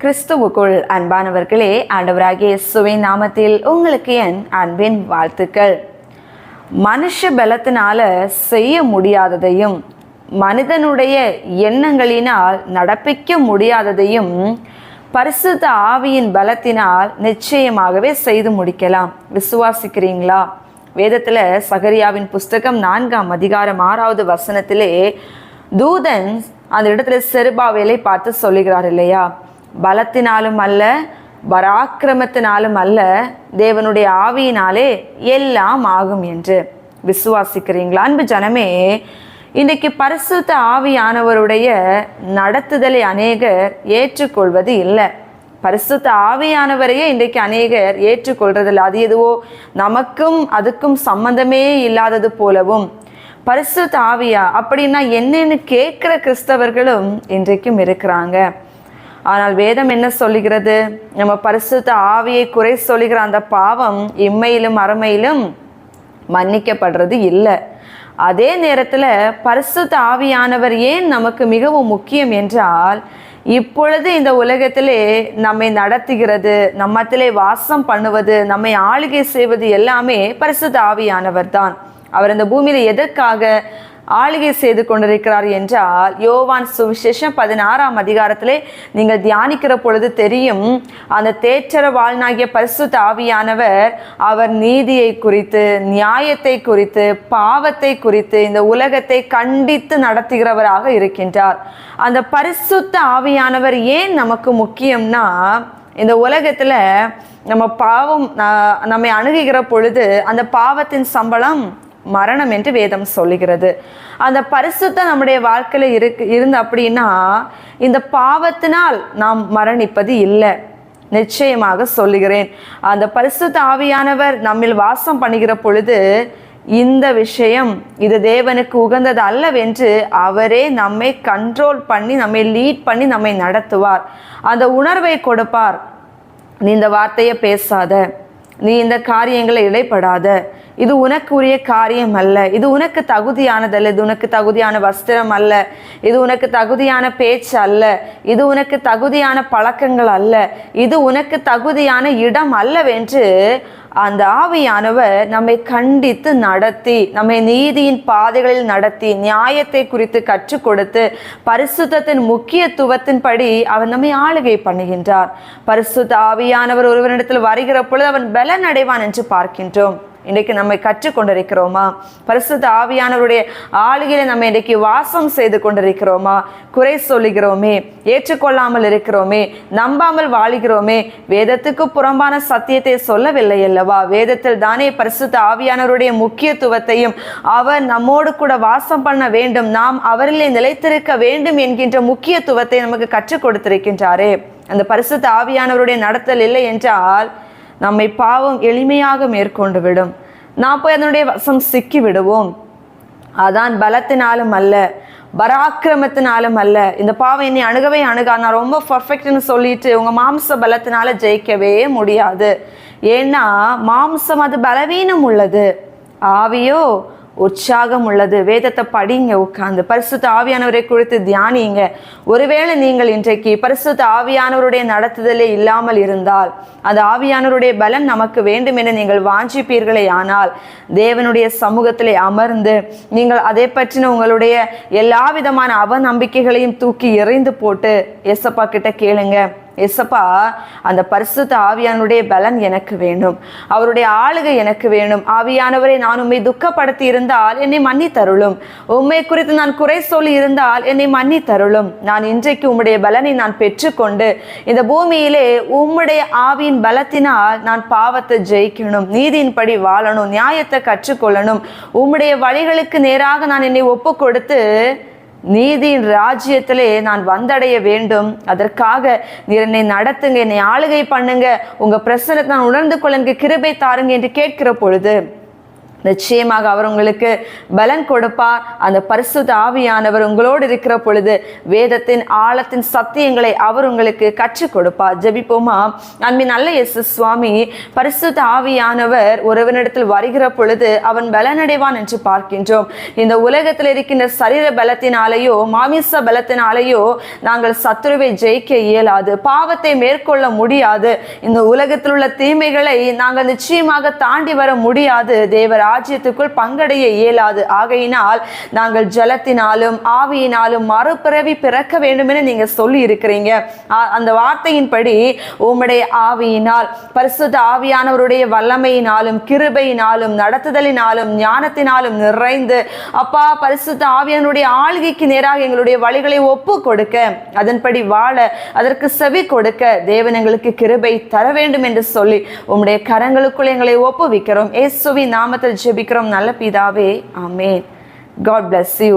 கிறிஸ்துவுக்குள் அன்பானவர்களே ஆண்டவராகிய சுவை நாமத்தில் உங்களுக்கு என் அன்பின் வாழ்த்துக்கள். மனுஷ பலத்தினால செய்ய முடியாததையும் மனிதனுடைய எண்ணங்களினால் நடப்பிக்க முடியாததையும் பரிசுத்த ஆவியின் பலத்தினால் நிச்சயமாகவே செய்து முடிக்கலாம். விசுவாசிக்கிறீங்களா? வேதத்தில் சகரியாவின் புஸ்தகம் நான்காம் அதிகாரம் ஆறாவது வசனத்திலே தூதன் அந்த இடத்துல செருபாவேலை பார்த்து சொல்லுகிறார் இல்லையா? பலத்தினாலும் அல்ல பராக்கிரமத்தினாலும் அல்ல தேவனுடைய ஆவியினாலே எல்லாம் ஆகும் என்று விசுவாசிக்கிறீங்களா? அன்பு ஜனமே இன்றைக்கு பரிசுத்த ஆவியானவருடைய நடத்துதலை அநேகர் ஏற்றுக்கொள்வது இல்லை. பரிசுத்த ஆவியானவரையே இன்றைக்கு அநேகர் ஏற்றுக்கொள்றதில்லை. அது எதுவோ நமக்கும் அதுக்கும் சம்பந்தமே இல்லாதது போலவும். பரிசுத்த ஆவியா அப்படின்னா என்னன்னு கேட்குற கிறிஸ்தவர்களும் இன்றைக்கும் இருக்கிறாங்க. ஆனால் வேதம் என்ன சொல்லுகிறது? நம்ம பரிசுத்த ஆவியை குறை சொல்லுகிற அந்த பாவம் இம்மையிலும் அறமையிலும் மன்னிக்கப்படுறது இல்லை. அதே நேரத்தில் பரிசுத்த ஆவியானவர் ஏன் நமக்கு மிகவும் முக்கியம் என்றால் இப்பொழுது இந்த உலகத்திலே நம்மை நடத்துகிறது நம்மத்திலே வாசம் பண்ணுவது நம்மை ஆளுகை செய்வது எல்லாமே பரிசுத்த ஆவியானவர் தான். அவர் இந்த பூமியில் எதற்காக ஆளுகை செய்து கொண்டிருக்கிறார் என்றால் யோவான் சுவிசேஷம் பதினாறாம் அதிகாரத்திலே நீங்கள் தியானிக்கிற பொழுது தெரியும் அந்த தேற்றர வாழ்நாகிய பரிசுத்த ஆவியானவர் அவர் நீதியை குறித்து நியாயத்தை குறித்து பாவத்தை குறித்து இந்த உலகத்தை கண்டித்து நடத்துகிறவராக இருக்கின்றார். அந்த பரிசுத்த ஆவியானவர் ஏன் நமக்கு முக்கியம்னா இந்த உலகத்தில் நம்ம பாவம் நம்மை அணுகுகிற பொழுது அந்த பாவத்தின் சம்பளம் மரணம் என்று வேதம் சொல்லுகிறது. அந்த பரிசுத்த நம்முடைய வாழ்க்கையில் இருக்கு இருந்து அப்படின்னா இந்த பாவத்தினால் நாம் மரணிப்பது இல்லை. நிச்சயமாக சொல்லுகிறேன். அந்த பரிசுத்த ஆவியானவர் நம்மில் வாசம் பண்ணுகிற பொழுது இந்த விஷயம் இது தேவனுக்கு உகந்தது அல்லவென்று அவரே நம்மை கண்ட்ரோல் பண்ணி நம்மை லீட் பண்ணி நம்மை நடத்துவார். அந்த உணர்வை கொடுப்பார். நீ இந்த வார்த்தையை பேசாத. நீ இந்த காரியங்களை இடைப்படாத. இது உனக்கு உரிய காரியம் அல்ல இது உனக்கு தகுதியானதல்ல. இது உனக்கு தகுதியான வஸ்திரம் அல்ல இது உனக்கு தகுதியான பேச்சு அல்ல இது உனக்கு தகுதியான பழக்கங்கள் அல்ல இது உனக்கு தகுதியான இடம் அல்லவென்று அந்த ஆவியானவர் நம்மை கண்டித்து நடத்தி நம்மை நீதியின் பாதைகளில் நடத்தி நியாயத்தை குறித்து கற்றுக் கொடுத்து பரிசுத்தத்தின் முக்கியத்துவத்தின்படி அவர் நம்மை ஆளுகை பண்ணுகின்றார். பரிசுத்த ஆவியானவர் ஒருவரிடத்தில் வருகிற பொழுது அவன் பலன் அடைவான் என்று பார்க்கின்றோம். இன்றைக்கு நம்மை கற்றுக்கொண்டிருக்கிறோமா? பரிசுத்த ஆவியானவருடைய ஆளுகையில நம்ம இன்றைக்கு வாசம் செய்து கொண்டிருக்கிறோமா? குறை சொல்லுகிறோமே ஏற்றுக்கொள்ளாமல் இருக்கிறோமே நம்பாமல் வாழுகிறோமே வேதத்துக்கு புறம்பான சத்தியத்தை சொல்லவில்லை அல்லவா? வேதத்தில் தானே பரிசுத்த ஆவியானவருடைய முக்கியத்துவத்தையும் அவர் நம்மோடு கூட வாசம் பண்ண வேண்டும் நாம் அவரிலே நிலைத்திருக்க வேண்டும் என்கின்ற முக்கியத்துவத்தை நமக்கு கற்றுக் கொடுத்திருக்கின்றாரே. அந்த பரிசுத்த ஆவியானவருடைய நடத்தல் இல்லை என்றால் நம்மை பாவம் எளிமையாக மேற்கொண்டு விடும் நான் போய் அதனுடைய வசம் சிக்கி விடுவோம் அதான் பலத்தினாலும் அல்ல பராக்கிரமத்தினாலும் அல்ல. இந்த பாவம் என்னை அணுகவே அணுகா நான் ரொம்ப பர்ஃபெக்ட்னு சொல்லிட்டு உங்க மாம்ச பலத்தினால ஜெயிக்கவே முடியாது. ஏன்னா மாம்சம் அது பலவீனம் உள்ளது. ஆவியோ உற்சாகம் உள்ளது வேதத்தை படிங்க உட்காந்து பரிசுத்த ஆவியானவரை குறித்து தியானிங்க. ஒருவேளை நீங்கள் இன்றைக்கு பரிசுத்த ஆவியானவருடைய நடத்துதலே இல்லாமல் இருந்தால் அந்த ஆவியானவருடைய பலன் நமக்கு வேண்டும் என நீங்கள் வாஞ்சிப்பீர்களே. ஆனால் தேவனுடைய சமூகத்திலே அமர்ந்து நீங்கள் அதை பற்றின உங்களுடைய எல்லா விதமான அவநம்பிக்கைகளையும் தூக்கி எறிந்து போட்டு எசப்பா கிட்ட கேளுங்க. எசப்பா அந்த பரிசுத்த ஆவியானுடைய பலன் எனக்கு வேணும் அவருடைய ஆளுகை எனக்கு வேணும் ஆவியானவரை நான் உண்மை துக்கப்படுத்தி இருந்தால் என்னை மன்னி தருளும். உண்மை குறித்து நான் குறை சொல்லி இருந்தால் என்னை மன்னி தருளும். நான் இன்றைக்கு உம்முடைய பலனை நான் பெற்றுக்கொண்டு இந்த பூமியிலே உம்முடைய ஆவியின் பலத்தினால் நான் பாவத்தை ஜெயிக்கணும் நீதியின்படி வாழணும் நியாயத்தை கற்றுக்கொள்ளணும். உம்முடைய வழிகளுக்கு நேராக நான் என்னை ஒப்பு கொடுத்து நீதியின் ராஜ்யத்திலே நான் வந்தடைய வேண்டும். அதற்காக நீர் என்னை நடத்துங்க என்னை ஆளுகை பண்ணுங்க. உங்க பிரசனத்தை நான் உணர்ந்து கொள்ள எனக்கு கிருபை தாருங்க என்று கேட்கிற பொழுது நிச்சயமாக அவர் உங்களுக்கு பலன் கொடுப்பார். அந்த பரிசுத்த ஆவியானவர் உங்களோடு இருக்கிற பொழுது வேதத்தின் ஆழத்தின் சத்தியங்களை அவர் உங்களுக்கு கற்றுக் கொடுப்பார். ஜெபிப்போமா? அன்பின் நல்ல எஸ் சுவாமி பரிசுத்த ஆவியானவர் ஒருவனிடத்தில் வருகிற பொழுது அவன் பலனடைவான் என்று பார்க்கின்றோம். இந்த உலகத்தில் இருக்கின்ற சரீர பலத்தினாலேயோ மாமிச பலத்தினாலேயோ நாங்கள் சத்துருவை ஜெயிக்க இயலாது. பாவத்தை மேற்கொள்ள முடியாது. இந்த உலகத்தில் உள்ள தீமைகளை நாங்கள் நிச்சயமாக தாண்டி வர முடியாது. தேவரா ராஜ்யத்துக்குள் பங்கடைய இயலாது. ஆகையினால் நாங்கள் ஜலத்தினாலும் ஆவியினாலும் மறுபிறவி பிறக்க வேண்டும் என நீங்க சொல்லி இருக்கிறீங்க அந்த வார்த்தையின்படி உம்முடைய ஆவியினால் பரிசுத்த ஆவியானவருடைய வல்லமையினாலும் கிருபையினாலும் நடத்துதலினாலும் ஞானத்தினாலும் நிறைந்து அப்பா பரிசுத்த ஆவியானுடைய ஆளுகைக்கு நேராக எங்களுடைய வழிகளை ஒப்பு கொடுக்க அதன்படி வாழ அதற்கு செவி கொடுக்க தேவன் எங்களுக்கு கிருபை தர வேண்டும் என்று சொல்லி உம்முடைய கரங்களுக்குள் எங்களை ஒப்புவிக்கிறோம். ஏசுவி நாமத்தில் ஜெபிக்கிறோம் நல்ல பிதாவே ஆமேன் காட் பிளஸ் யூ